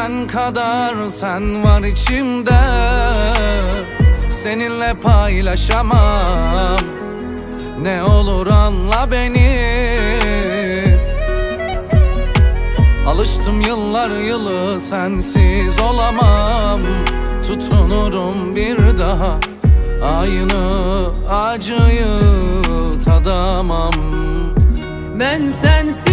Senin kadar sen var içimde. Seninle paylaşamam. Ne olur anla beni. Alıştım yıllar yılı sensiz olamam. Tutunurum bir daha. Aynı acıyı tadamam. Ben sensiz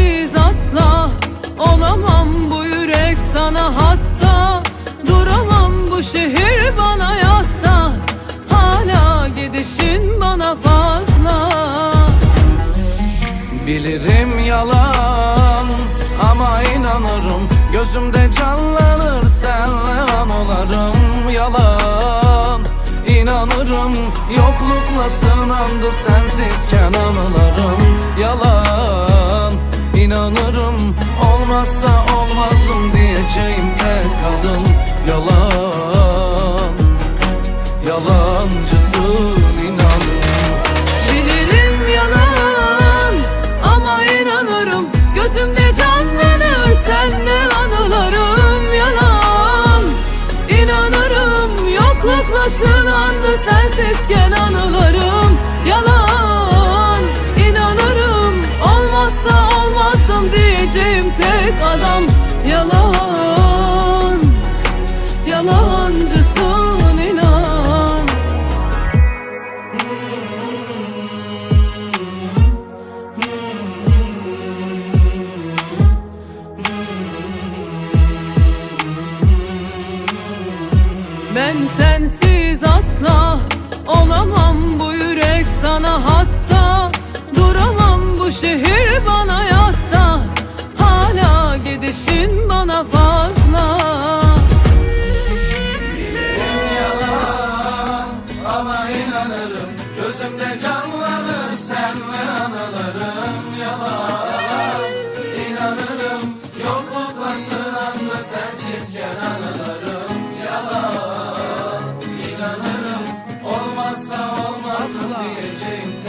Bilirim yalan ama inanırım. Gözümde canlanır senle anılarım Yalan. İnanırım Yoklukla sınandı sensizken anılarım Yalan. İnanırım Olmazsa olmazım diyeceğim diyeceğim tek adam Yalan. Yalancısın inan. Ben sensiz asla olamam bu yürek sana hasta. Duramam bu şehir fazla. Yalan ama inanırım Gözümde canlanır senle anılarım yalan. İnanırım yoklukla sınandı sensizken anılarım yalan. İnanırım olmazsa olmazım diyeceğim